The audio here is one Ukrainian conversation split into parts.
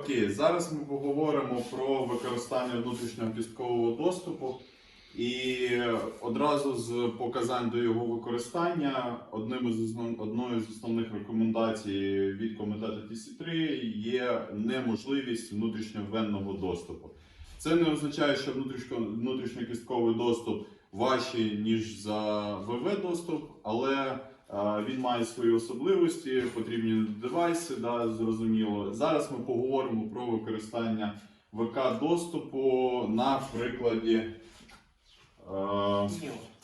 Окей, зараз ми поговоримо про використання внутрішнього кісткового доступу. І одразу з показань до його використання одним із основ... одною з основних рекомендацій від комітету TC3 є неможливість внутрішньовенного доступу. Це не означає, що внутрішньо... внутрішньокістковий доступ важчий, ніж за ВВ доступ, але він має свої особливості, потрібні девайси, да, зрозуміло. Зараз ми поговоримо про використання ВК доступу на прикладі. е,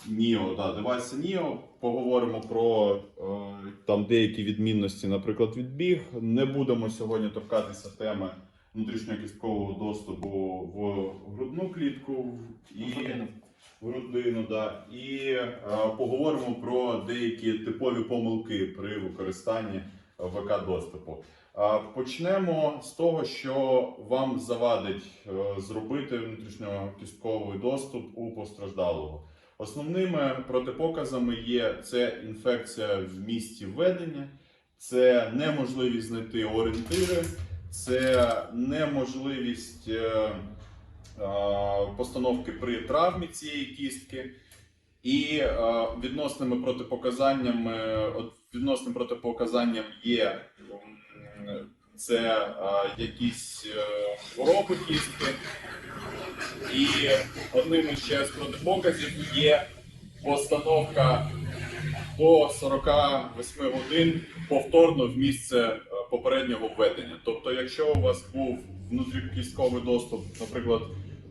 Ніо, да, девайси Ніо. Поговоримо про е, там деякі відмінності, наприклад, від біг. Не будемо сьогодні торкатися теми внутрішньокісткового доступу в грудну клітку і в грудину. Да. І е, поговоримо про деякі типові помилки при використанні ВК доступу. Е, Почнемо з того, що вам завадить е, зробити внутрішньокістковий доступ у постраждалого. Основними протипоказами є це інфекція в місці введення, це неможливість знайти орієнтири, це неможливість е, постановки при травмі цієї кістки. І відносними протипоказаннями, от відносним протипоказанням є це якісь е, хвороби кістки. І одним ще з протипоказів є постановка до 48 годин повторно в місце е, попереднього введення. Тобто, якщо у вас був внутрікістковий доступ, наприклад,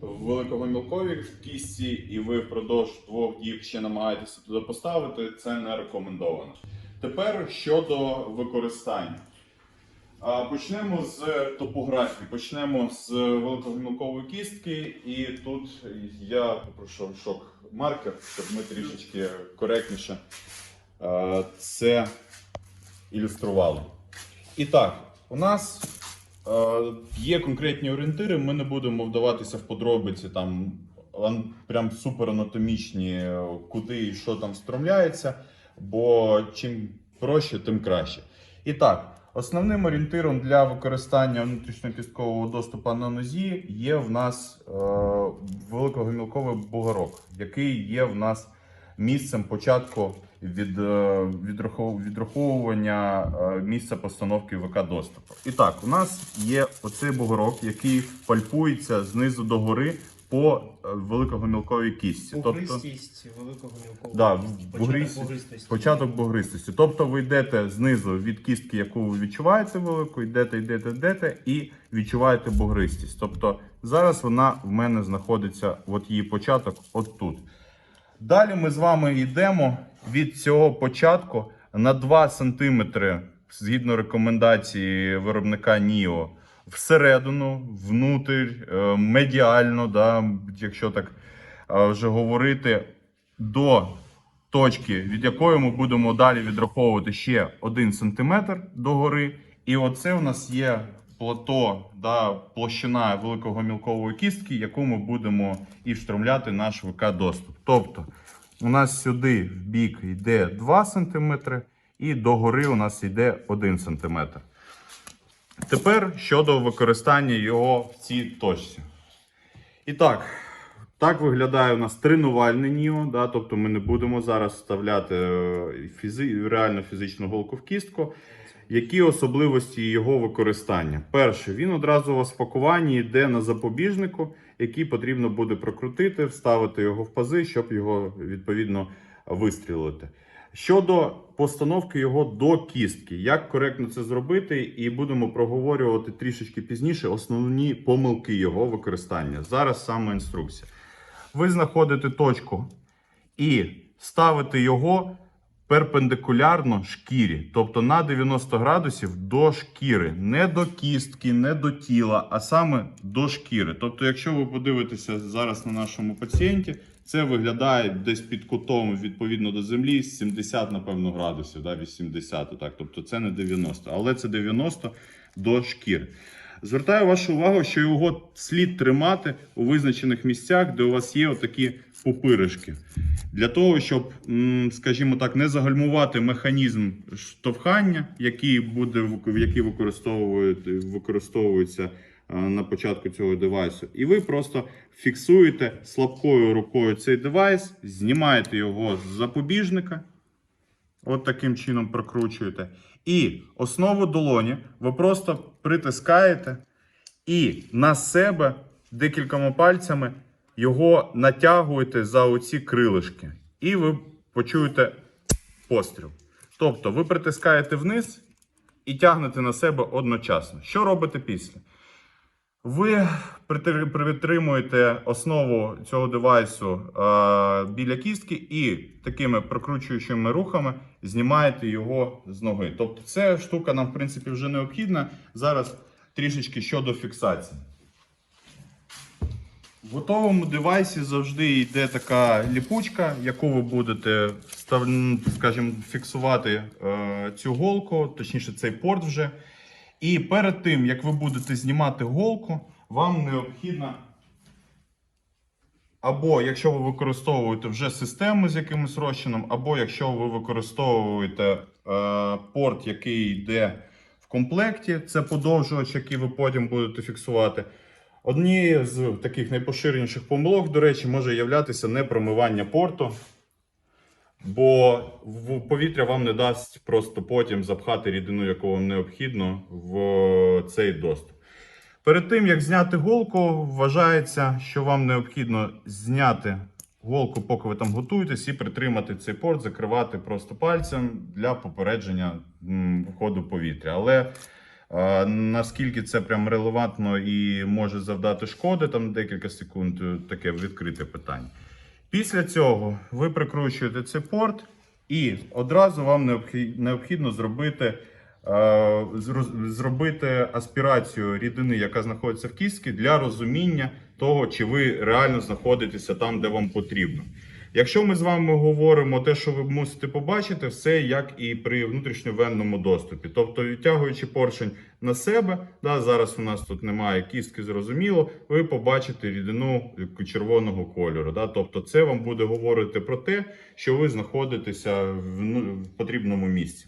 в великогомілковій кістці, і ви впродовж двох діб ще намагаєтеся туди поставити, це не рекомендовано. Тепер щодо використання. Почнемо з топографії, почнемо з великогомілкової кістки, і тут я попрошу шок маркер, щоб ми трішечки коректніше це ілюстрували. І так, у нас е, є конкретні орієнтири, ми не будемо вдаватися в подробиці, там прям супер анатомічні, е, куди і що там стромляється, бо чим проще, тим краще. І так, основним орієнтиром для використання внутрішньокісткового доступу на нозі є в нас е, великогомілковий бугорок, який є в нас місцем початку від, е, відраховування е, місця постановки ВК доступу. І так, у нас є оцей бугорок, який пальпується знизу до гори по е, великогомілковій кістці. Тобто, Бугристість великого мілкового. Да, Початок бугристість- бугристості. Початок бугристості. Тобто ви йдете знизу від кістки, яку ви відчуваєте велику, йдете, йдете, йдете і відчуваєте бугристість. Тобто зараз вона в мене знаходиться, от її початок, от тут. Далі ми з вами йдемо від цього початку на 2 см, згідно рекомендації виробника Ніо, всередину, внутрь, е, медіально, да, якщо так е, вже говорити, до точки, від якої ми будемо далі відраховувати ще 1 см догори. І оце у нас є плато, да, площина великого мілкової кістки, яку ми будемо і встромляти наш ВК доступ. Тобто у нас сюди в бік йде 2 см, і догори у нас йде 1 см. Тепер щодо використання його в цій точці. І так, так виглядає у нас тренувальне ніо, да, тобто ми не будемо зараз вставляти е, фізи, реально фізичну голку в кістку. Які особливості його використання? Перше, він одразу в пакуванні йде на запобіжнику, який потрібно буде прокрутити, вставити його в пази, щоб його відповідно вистрілити. Щодо постановки його до кістки, як коректно це зробити, і будемо проговорювати трішечки пізніше основні помилки його використання. Зараз саме інструкція. Ви знаходите точку і ставите його перпендикулярно шкірі, тобто на 90 градусів до шкіри, не до кістки, не до тіла, а саме до шкіри. Тобто, якщо ви подивитеся зараз на нашому пацієнті, це виглядає десь під кутом відповідно до землі 70, напевно, градусів, да, 80, так. Тобто це не 90, але це 90 до шкіри. Звертаю вашу увагу, що його слід тримати у визначених місцях, де у вас є отакі пупиришки. Для того, щоб, скажімо так, не загальмувати механізм штовхання, який буде який використовують, використовується е, на початку цього девайсу. І ви просто фіксуєте слабкою рукою цей девайс, знімаєте його з запобіжника. От таким чином прокручуєте. І основу долоні ви просто притискаєте і на себе декількома пальцями його натягуєте за оці крилишки. І ви почуєте постріл. Тобто ви притискаєте вниз і тягнете на себе одночасно. Що робите після? Ви притримуєте основу цього девайсу е, біля кістки і такими прокручуючими рухами знімаєте його з ноги. Тобто, ця штука нам, в принципі, вже необхідна. Зараз трішечки щодо фіксації. В готовому девайсі завжди йде така ліпучка, яку ви будете скажімо, фіксувати е, цю голку, точніше цей порт вже. І перед тим, як ви будете знімати голку, вам необхідно, або якщо ви використовуєте вже систему з якимось розчином, або якщо ви використовуєте е, порт, який йде в комплекті, це подовжувач, який ви потім будете фіксувати. Однією з таких найпоширеніших помилок, до речі, може являтися непромивання порту. Бо в повітря вам не дасть просто потім запхати рідину, яку вам необхідно, в цей доступ. Перед тим, як зняти голку, вважається, що вам необхідно зняти голку, поки ви там готуєтесь, і притримати цей порт, закривати просто пальцем для попередження входу повітря. Але наскільки це прям релевантно і може завдати шкоди, там декілька секунд, е, таке відкрите питання. Після цього ви прикручуєте цей порт, і одразу вам необхідно зробити, е, зробити аспірацію рідини, яка знаходиться в кістці, для розуміння того, чи ви реально знаходитеся там, де вам потрібно. Якщо ми з вами говоримо те, що ви мусите побачити, все як і при внутрішньовенному доступі. Тобто, відтягуючи поршень на себе, да, зараз у нас тут немає кістки, зрозуміло, ви побачите рідину червоного кольору. Да, тобто, це вам буде говорити про те, що ви знаходитеся в, ну, потрібному місці.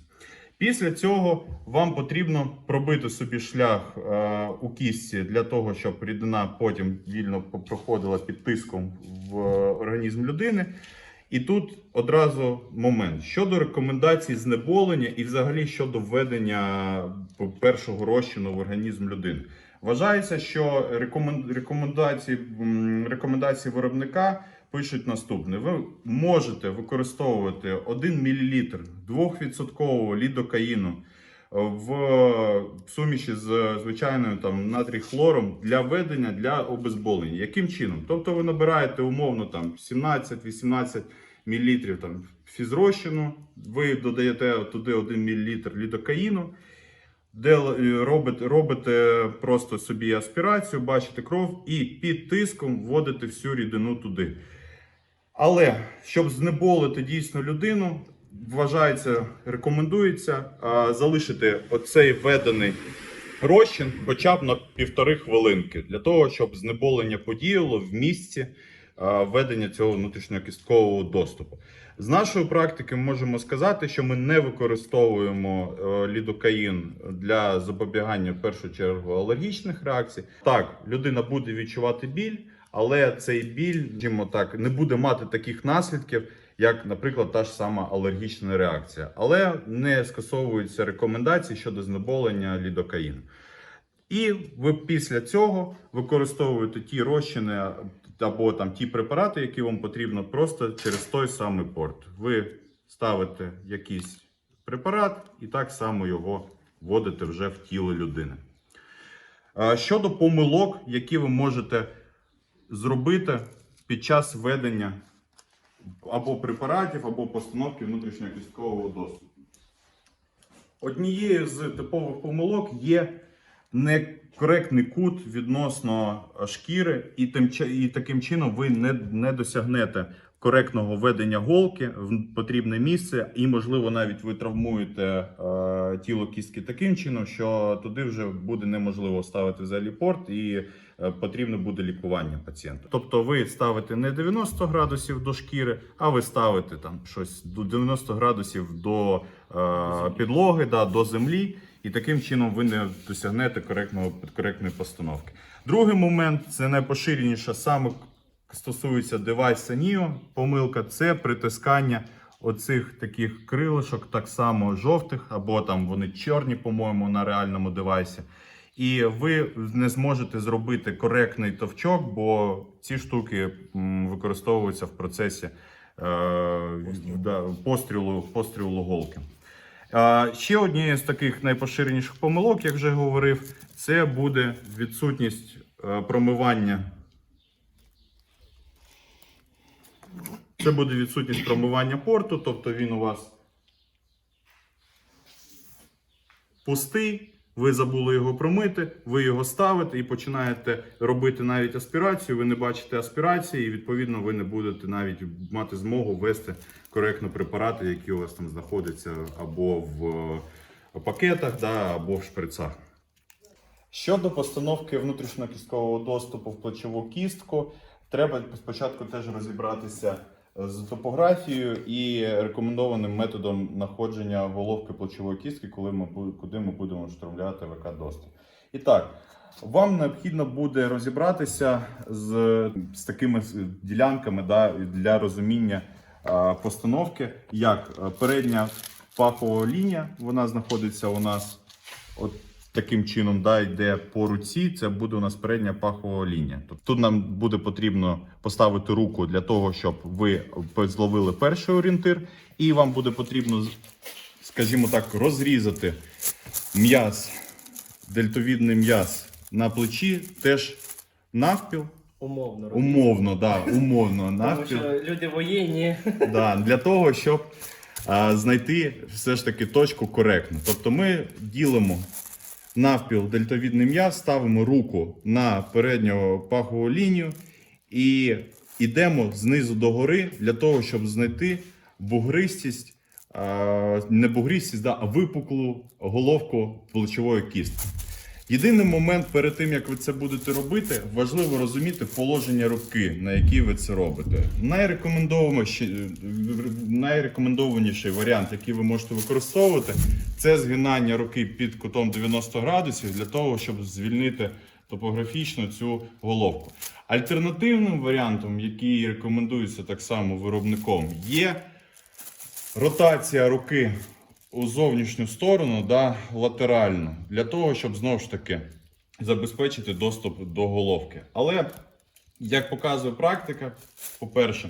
Після цього вам потрібно пробити собі шлях е, у кістці для того, щоб рідина потім вільно проходила під тиском в організм людини. І тут одразу момент щодо рекомендацій знеболення і взагалі щодо введення першого розчину в організм людини. Вважається, що рекомендації, рекомендації виробника пишуть наступне: ви можете використовувати 1 мл 2% лідокаїну в суміші з звичайною там натрій хлором для ведення для обезболення. Яким чином? Тобто ви набираєте умовно там 17-18 мл там фізрозчину, ви додаєте туди 1 мл лідокаїну, де е, робите, робите просто собі аспірацію, бачите кров і під тиском вводите всю рідину туди. Але щоб знеболити дійсно людину, вважається, рекомендується а, залишити оцей введений розчин хоча б на півтори хвилинки, для того, щоб знеболення подіяло в місці а, введення цього внутрішньокісткового доступу. З нашої практики можемо сказати, що ми не використовуємо е, лідокаїн для запобігання в першу чергу алергічних реакцій. Так, людина буде відчувати біль, але цей біль, скажімо так, не буде мати таких наслідків, як, наприклад, та ж сама алергічна реакція, але не скасовуються рекомендації щодо знеболення лідокаїну. І ви після цього використовуєте ті розчини або там ті препарати, які вам потрібно, просто через той самий порт. Ви ставите якийсь препарат і так само його вводите вже в тіло людини. Щодо помилок, які ви можете зробити під час введення або препаратів, або постановки внутрішньокісткового доступу. Однією з типових помилок є некоректний кут відносно шкіри, і, тим, і таким чином ви не, не досягнете коректного ведення голки в потрібне місце, і, можливо, навіть ви травмуєте е, тіло кістки таким чином, що туди вже буде неможливо ставити взагалі порт, і е, потрібно буде лікування пацієнта. Тобто, ви ставите не 90 градусів до шкіри, а ви ставите там щось до 90 градусів до е, підлоги, да, до землі, і таким чином ви не досягнете коректного коректної постановки. Другий момент це найпоширеніше саме стосується девайса NIO, помилка це притискання оцих таких крилишок, так само жовтих, або там вони чорні, по-моєму, на реальному девайсі. І ви не зможете зробити коректний товчок, бо ці штуки використовуються в процесі е, пострілу, пострілу голки. Ще однією з таких найпоширеніших помилок, як вже говорив, це буде відсутність е, промивання. Це буде відсутність промивання порту, тобто він у вас пустий, ви забули його промити, ви його ставите і починаєте робити навіть аспірацію. Ви не бачите аспірації, і відповідно ви не будете навіть мати змогу ввести коректно препарати, які у вас там знаходяться або в пакетах, да, або в шприцах. Щодо постановки внутрішньокісткового доступу в плечову кістку, треба спочатку теж розібратися з топографією і рекомендованим методом знаходження головки плечової кістки, коли ми куди ми будемо штурмляти ВК доступ. І так, вам необхідно буде розібратися з, з такими ділянками да, для розуміння постановки, як е, передня пахова лінія, вона знаходиться у нас от таким чином, да, йде по руці, це буде у нас передня пахова лінія. Тобто тут нам буде потрібно поставити руку для того, щоб ви зловили перший орієнтир, і вам буде потрібно, скажімо так, розрізати м'яз, дельтовідний м'яз на плечі, теж навпіл. Умовно. Умовно, да, умовно, Тому що люди воєнні. Да, для того, щоб а, знайти все ж таки точку коректну. Тобто ми ділимо навпіл дельтовідний м'яз, ставимо руку на передню пахову лінію і йдемо знизу до гори для того, щоб знайти бугристість, не бугристість, а випуклу головку плечової кістки. Єдиний момент перед тим, як ви це будете робити, важливо розуміти положення руки, на якій ви це робите. Найрекомендованіший, найрекомендованіший варіант, який ви можете використовувати, це згинання руки під кутом 90 градусів для того, щоб звільнити топографічно цю головку. Альтернативним варіантом, який рекомендується так само виробником, є ротація руки у зовнішню сторону, да, латерально, для того, щоб знову ж таки забезпечити доступ до головки. Але, як показує практика, по-перше,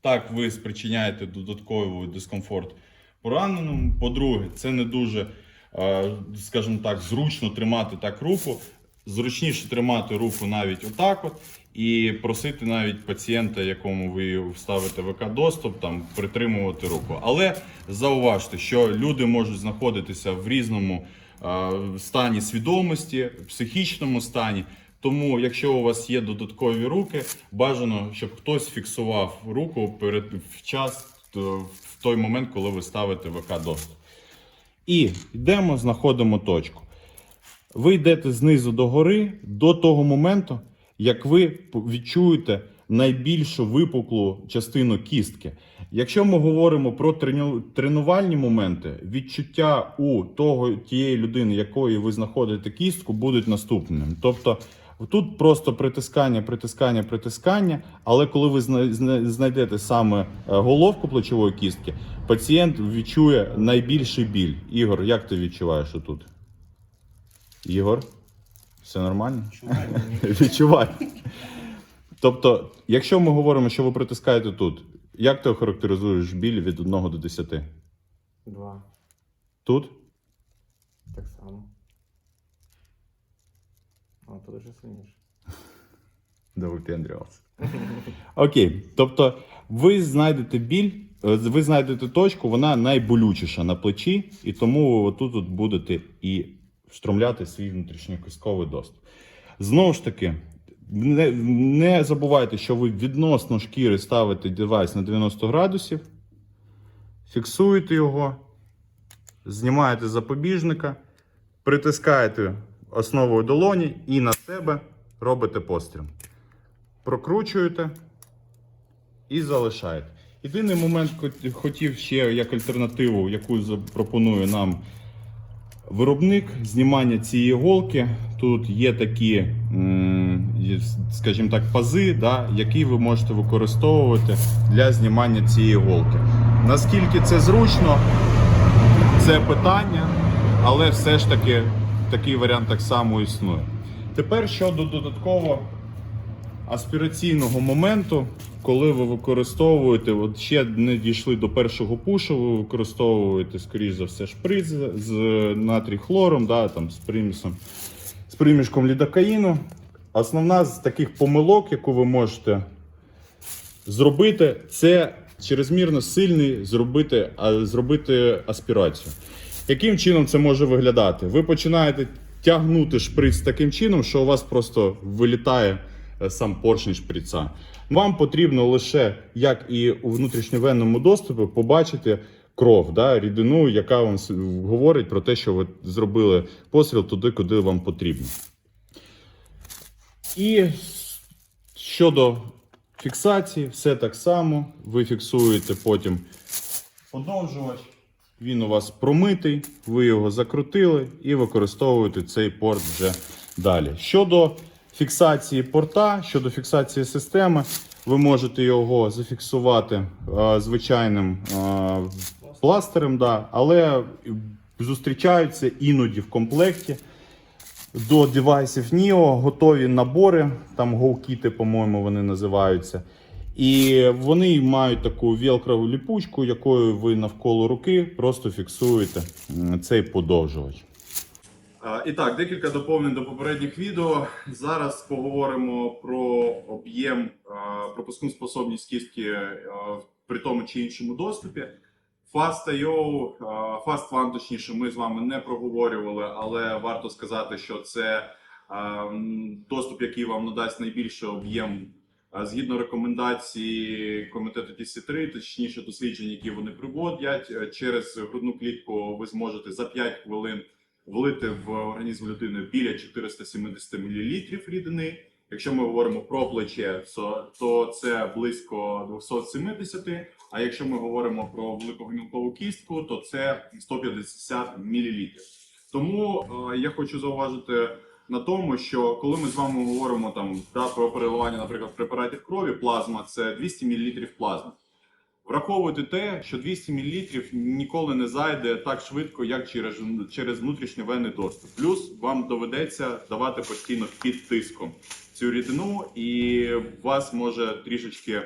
так ви спричиняєте додатковий дискомфорт пораненому. По-друге, це не дуже, е, скажімо так, зручно тримати так руку. Зручніше тримати руку навіть отак от і просити навіть пацієнта, якому ви вставите ВК доступ, там притримувати руку. Але зауважте, що люди можуть знаходитися в різному е, стані свідомості, психічному стані. Тому, якщо у вас є додаткові руки, бажано, щоб хтось фіксував руку перед в час в той момент, коли ви ставите ВК доступ. І йдемо, знаходимо точку. Ви йдете знизу до гори до того моменту, як ви відчуєте найбільшу випуклу частину кістки. Якщо ми говоримо про трену- тренувальні моменти, відчуття у того тієї людини, якої ви знаходите кістку, будуть наступними. Тобто тут просто притискання, притискання, притискання. Але коли ви зна- зна- знайдете саме е, головку плечової кістки, пацієнт відчує найбільший біль. Ігор, як ти відчуваєш тут? Ігор, все нормально? Відчувай. Тобто, якщо ми говоримо, що ви притискаєте тут, як ти охарактеризуєш біль від 1 до 10? Два. Тут? Так само. А то вже сильніше. Да випендрювався. Окей. Тобто, ви знайдете біль, е, ви знайдете точку, вона найболючіша на плечі, і тому тут будете і встромляти свій внутрішньокістковий доступ. Знову ж таки, Не, не забувайте, що ви відносно шкіри ставите девайс на 90 градусів, фіксуєте його, знімаєте запобіжника, притискаєте основою долоні і на себе робите постріл. Прокручуєте і залишаєте. Єдиний момент хот- хотів ще як альтернативу, яку запропонує нам виробник знімання цієї голки. Тут є такі, скажімо так, пази, да, які ви можете використовувати для знімання цієї голки. Наскільки це зручно, це питання, але все ж таки такий варіант так само існує. Тепер щодо додатково аспіраційного моменту, коли ви використовуєте, от ще не дійшли до першого пушу, ви використовуєте, скоріш за все, шприц з натрій хлором, да, там, з примісом, з примішком лідокаїну. Основна з таких помилок, яку ви можете зробити, це чрезмірно сильний зробити, зробити аспірацію. Яким чином це може виглядати? Ви починаєте тягнути шприц таким чином, що у вас просто вилітає сам поршень шприца. Вам потрібно лише, як і у внутрішньовенному доступі, побачити кров, да, рідину, яка вам говорить про те, що ви зробили постріл туди, куди вам потрібно. І щодо фіксації, все так само. Ви фіксуєте потім подовжувач. Він у вас промитий, ви його закрутили і використовуєте цей порт вже далі. Щодо фіксації порта, щодо фіксації системи, ви можете його зафіксувати е, звичайним е, пластирем, да, але зустрічаються іноді в комплекті до девайсів NIO готові набори, там GoKit, по-моєму, вони називаються. І вони мають таку велкрову ліпучку, якою ви навколо руки просто фіксуєте цей подовжувач. І так, декілька доповнень до попередніх відео. Зараз поговоримо про об'єм, пропускну способність кістки при тому чи іншому доступі. Fast.io, а, Fast One, точніше, ми з вами не проговорювали, але варто сказати, що це доступ, який вам надасть найбільший об'єм згідно рекомендації комітету TC3, точніше досліджень, які вони приводять, е, через грудну клітку ви зможете за 5 хвилин влити в організм людини біля 470 мл рідини. Якщо ми говоримо про плече, то, це близько 270. А якщо ми говоримо про великогомілкову кістку, то це 150 мл. Тому е, я хочу зауважити на тому, що коли ми з вами говоримо там да, про переливання, наприклад, препаратів крові, плазма це 200 мл плазми. Враховуйте те, що 200 мл ніколи не зайде так швидко, як через, через внутрішньовенний доступ. Плюс вам доведеться давати постійно під тиском цю рідину, і вас може трішечки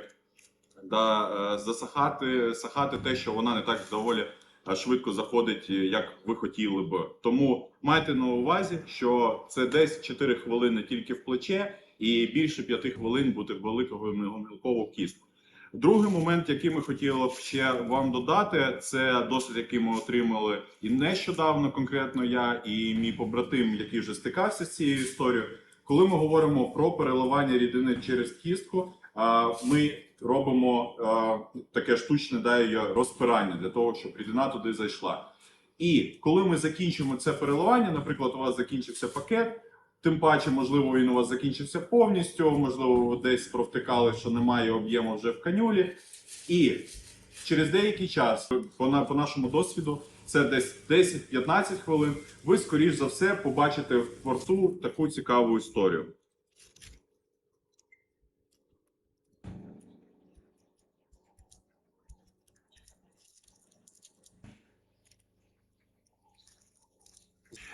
да, е, засахати сахати те, що вона не так доволі е, швидко заходить, е, як ви хотіли б. Тому майте на увазі, що це десь 4 хвилини тільки в плече, і більше 5 хвилин буде великого мілкову кістку. Другий момент, який ми хотіли б ще вам додати, це досвід, який ми отримали і нещодавно, конкретно я і мій побратим, який вже стикався з цією історією. Коли ми говоримо про переливання рідини через кістку, ми робимо таке штучне да, розпирання для того, щоб рідина туди зайшла. І коли ми закінчимо це переливання, наприклад, у вас закінчився пакет. Тим паче, можливо, він у вас закінчився повністю, можливо, ви десь провтикали, що немає об'єму вже в канюлі. І через деякий час, по, на, по нашому досвіду, це десь 10-15 хвилин, ви, скоріш за все, побачите в порту таку цікаву історію.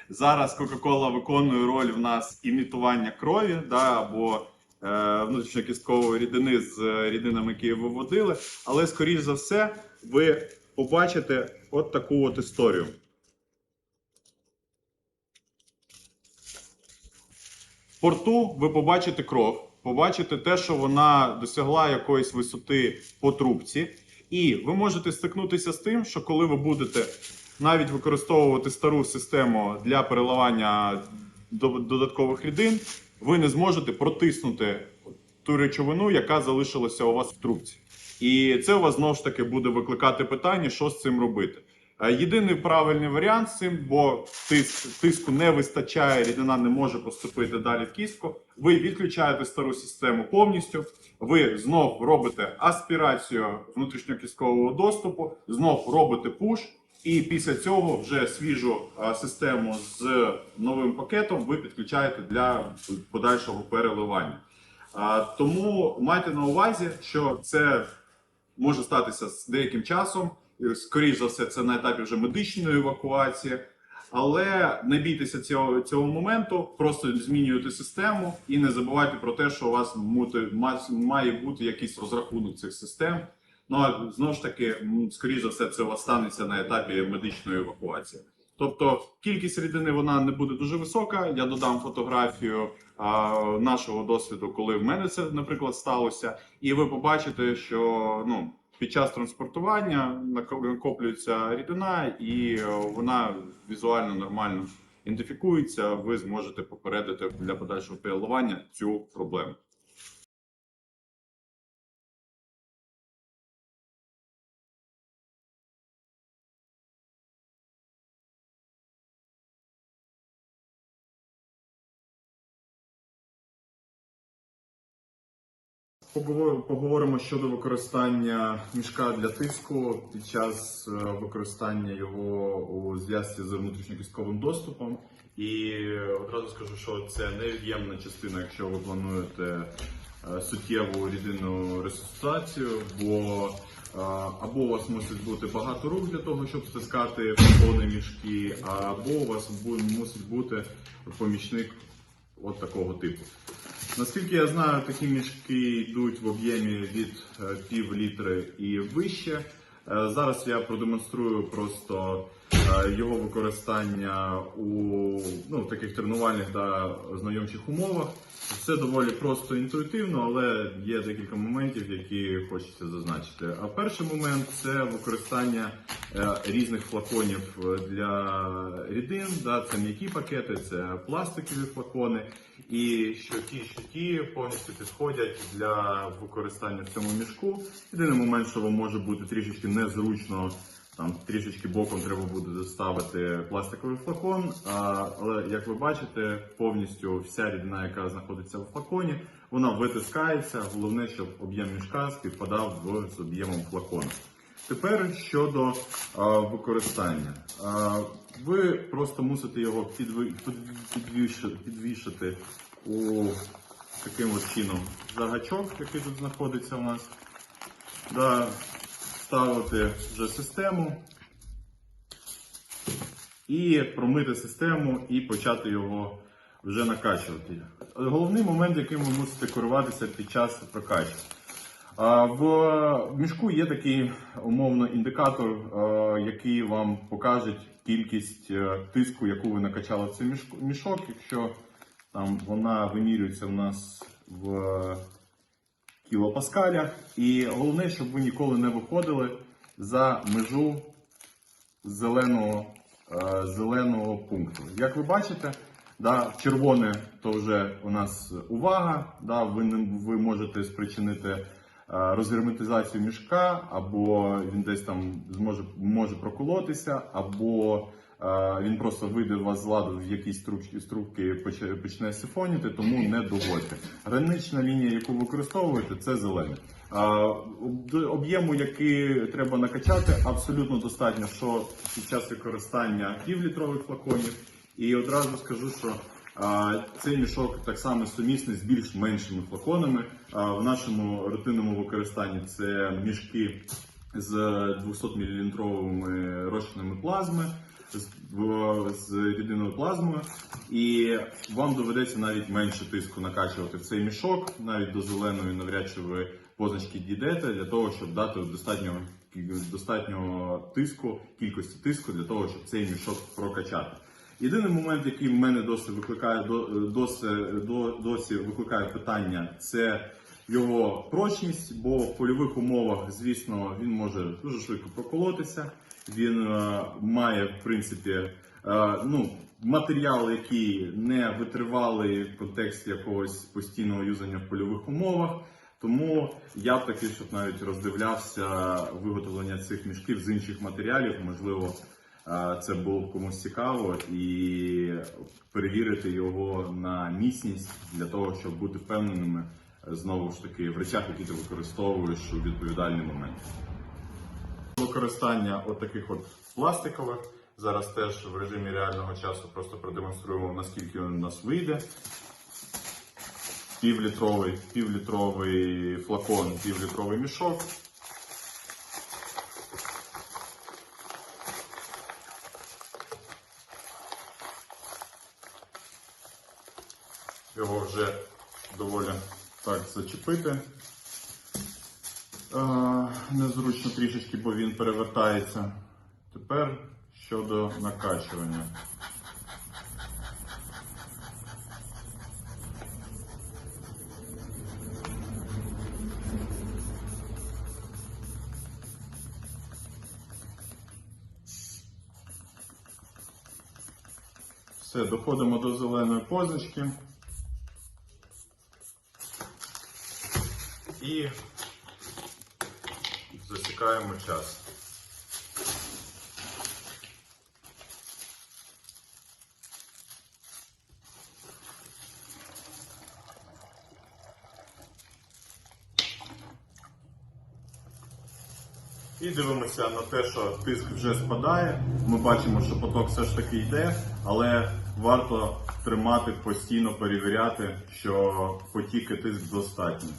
Зараз Coca-Cola виконує роль в нас імітування крові, да, або е, внутрішньокісткової рідини з е, рідинами, які виводили. Але, скоріш за все, ви побачите от таку от історію. В порту ви побачите кров, побачите те, що вона досягла якоїсь висоти по трубці. І ви можете стикнутися з тим, що коли ви будете навіть використовувати стару систему для переливання додаткових рідин, ви не зможете протиснути ту речовину, яка залишилася у вас в трубці. І це у вас знову ж таки буде викликати питання, що з цим робити. Е, Єдиний правильний варіант з цим, бо тиск, тиску не вистачає, рідина не може поступити далі в кістку. Ви відключаєте стару систему повністю. Ви знов робите аспірацію внутрішньокісткового доступу, знов робите пуш, і після цього вже свіжу систему з новим пакетом ви підключаєте для подальшого переливання. Тому майте на увазі, що це може статися з деяким часом. Скоріше за все, це на етапі вже медичної евакуації. Але не бійтеся цього, цього моменту, просто змінюйте систему і не забувайте про те, що у вас має бути якийсь розрахунок цих систем. Ну а знову ж таки, м, скоріше за все, це у вас станеться на етапі медичної евакуації. Тобто кількість рідини вона не буде дуже висока. Я додам фотографію а, нашого досвіду, коли в мене це, наприклад, сталося, і ви побачите, що ну. Під час транспортування накоплюється рідина, і вона візуально нормально ідентифікується. Ви зможете попередити для подальшого переливання цю проблему. Поговоримо щодо використання мішка для тиску під час е, використання його у зв'язці з внутрішньокістковим доступом. І одразу скажу, що це невід'ємна частина, якщо ви плануєте е, суттєву рідинну ресусцитацію, бо е, або у вас мусить бути багато рук для того, щоб стискати повні мішки, або у вас мусить бути помічник от такого типу. Наскільки я знаю, такі мішки йдуть в об'ємі від е, пів літри і вище. Е, Зараз я продемонструю просто його використання у ну, таких тренувальних та знайомчих умовах. Все доволі просто інтуїтивно, але є декілька моментів, які хочеться зазначити. А перший момент це використання е, різних флаконів е, для рідин. Да, це м'які пакети, це пластикові флакони. І що ті, що ті повністю підходять для використання в цьому мішку. Єдиний момент, що вам може бути трішечки незручно, там трішечки боком треба буде доставити пластиковий флакон. Але як ви бачите, повністю вся рідина, яка знаходиться в флаконі, вона витискається. Головне, щоб об'єм мішка співпадав з- об'ємом флакону. Тепер щодо використання. Ви просто мусите його підвішати у таким от чином загачок, який тут знаходиться у нас. Да, ставити вже систему і промити систему і почати його вже накачувати. Головний момент, яким ви мусите керуватися під час прокачки. В мішку є такий умовно індикатор, який вам покаже кількість е, тиску, яку ви накачали в цей мішок. Якщо там вона вимірюється в нас в кілопаскалях. І головне, щоб ви ніколи не виходили за межу зеленого, е, зеленого пункту. Як ви бачите, да, червоне то вже у нас увага, да, ви, ви можете спричинити е, розгерметизацію мішка, або він десь там зможе може проколотися, або він просто вийде у вас з ладу в якійсь трубці, з трубки почне, сифоніти, тому не доводьте. Гранична лінія, яку ви використовуєте, це зелене. А, об- Об'єму, який треба накачати, абсолютно достатньо, що під час використання півлітрових флаконів. І одразу скажу, що цей мішок так само сумісний з більш меншими флаконами. В нашому рутинному використанні це мішки з 200 мл розчинами плазми. З, рідиною плазмою, і вам доведеться навіть менше тиску накачувати в цей мішок, навіть до зеленої навряд чи ви позначки дійдете для того, щоб дати достатньо, достатньо тиску, кількості тиску для того, щоб цей мішок прокачати. Єдиний момент, який в мене досі викликає досі, досі викликає питання, це його прочність, бо в польових умовах, звісно, він може дуже швидко проколотися. Він е, має, в принципі, е, ну, матеріал, який не витривалий в контексті якогось постійного юзання в польових умовах. Тому я б таки, щоб навіть роздивлявся виготовлення цих мішків з інших матеріалів. Можливо, е, це було б комусь цікаво і перевірити його на міцність для того, щоб бути впевненими знову ж таки в речах, які ти використовуєш у відповідальний момент. Використання от от пластикових. Зараз теж в режимі реального часу просто продемонструємо, наскільки він у нас вийде. Півлітровий, півлітровий флакон, півлітровий мішок. Його вже доволі так зачепити. Незручно трішечки, бо він перевертається. Тепер щодо накачування. Все, доходимо до зеленої позначки. І засікаємо час. І дивимося на те, що тиск вже спадає. Ми бачимо, що поток все ж таки йде, але варто тримати постійно перевіряти, що потік і тиск достатній.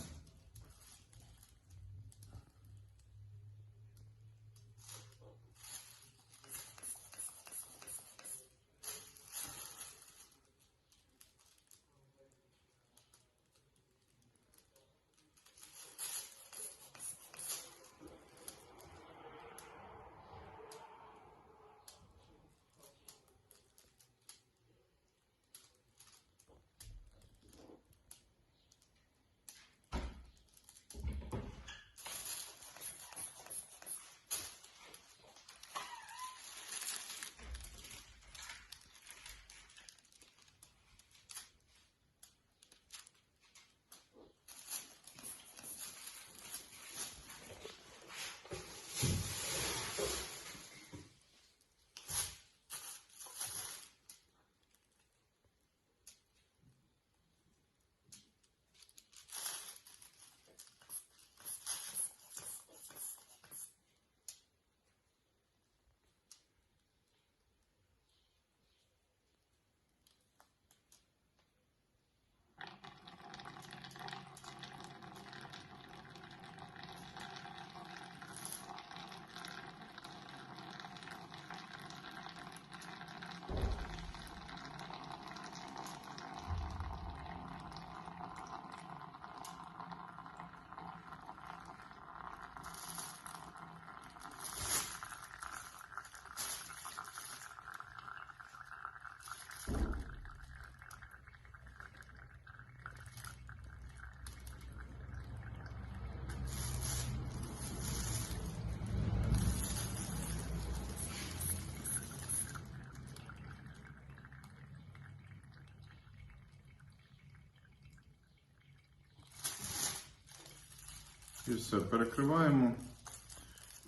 І все, перекриваємо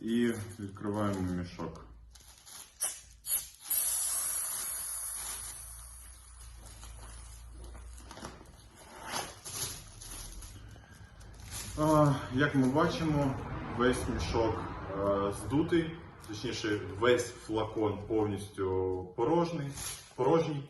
і відкриваємо мішок. Як ми бачимо, весь мішок е, здутий, точніше, весь флакон повністю порожній, порожній.